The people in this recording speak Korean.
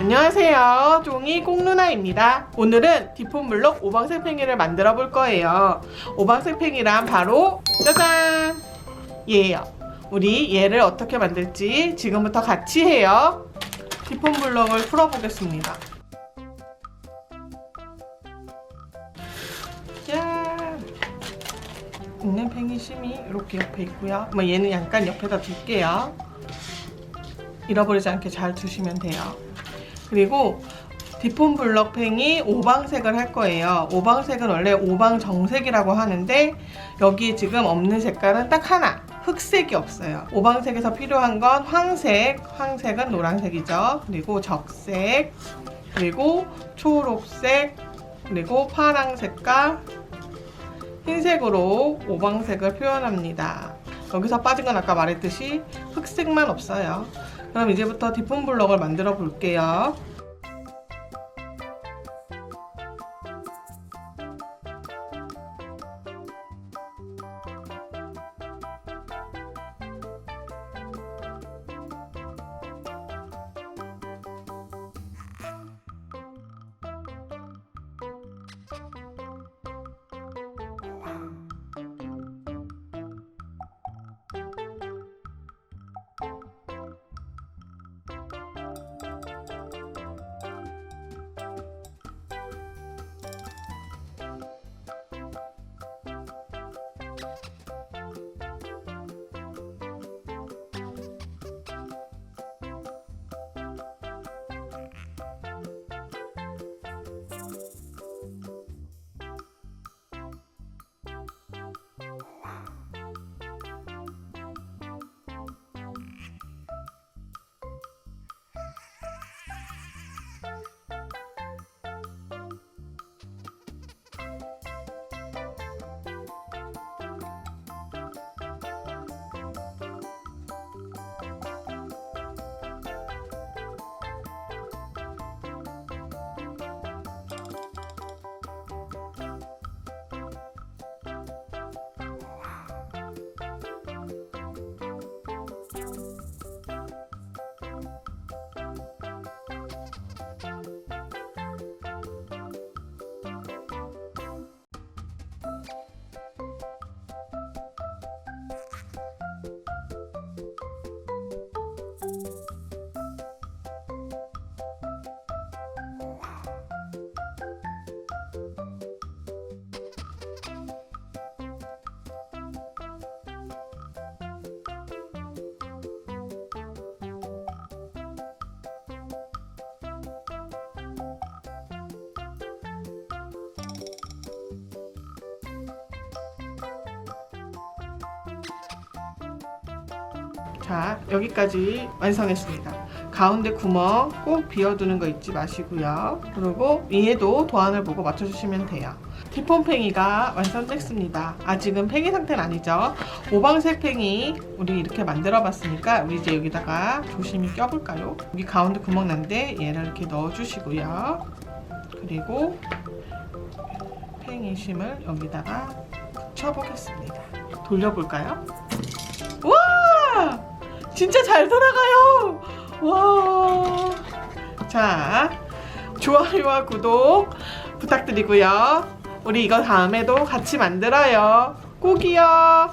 안녕하세요. 종이 꽁누나입니다. 오늘은 디폼블록 오방색팽이를 만들어 볼 거예요. 오방색팽이란 바로 짜잔! 얘예요. 우리 얘를 어떻게 만들지 지금부터 같이 해요. 디폼블록을 풀어보겠습니다. 짠! 있는 팽이 심이 이렇게 옆에 있고요. 뭐 얘는 약간 옆에다 둘게요. 잃어버리지 않게 잘 두시면 돼요. 그리고 디폼 블럭 팽이 오방색을 할 거예요. 오방색은 원래 오방 정색이라고 하는데 여기에 지금 없는 색깔은 딱 하나. 흑색이 없어요. 오방색에서 필요한 건 황색, 황색은 노란색이죠. 그리고 적색, 그리고 초록색, 그리고 파랑 색깔, 흰색으로 오방색을 표현합니다. 여기서 빠진 건 아까 말했듯이 흑색만 없어요. 그럼 이제부터 디폼 블럭을 만들어 볼게요. 자, 여기까지 완성했습니다. 가운데 구멍 꼭 비워두는 거 잊지 마시고요. 그리고 위에도 도안을 보고 맞춰주시면 돼요. 티폰 팽이가 완성됐습니다. 아직은 팽이 상태는 아니죠. 오방색 팽이 우리 이렇게 만들어 봤으니까 우리 이제 여기다가 조심히 껴볼까요? 여기 가운데 구멍 난데 얘를 이렇게 넣어 주시고요. 그리고 팽이 심을 여기다가 붙여보겠습니다. 돌려볼까요? 와! 진짜 잘 돌아가요! 와! 자, 좋아요와 구독 부탁드리고요. 우리 이거 다음에도 같이 만들어요. 꼭이요.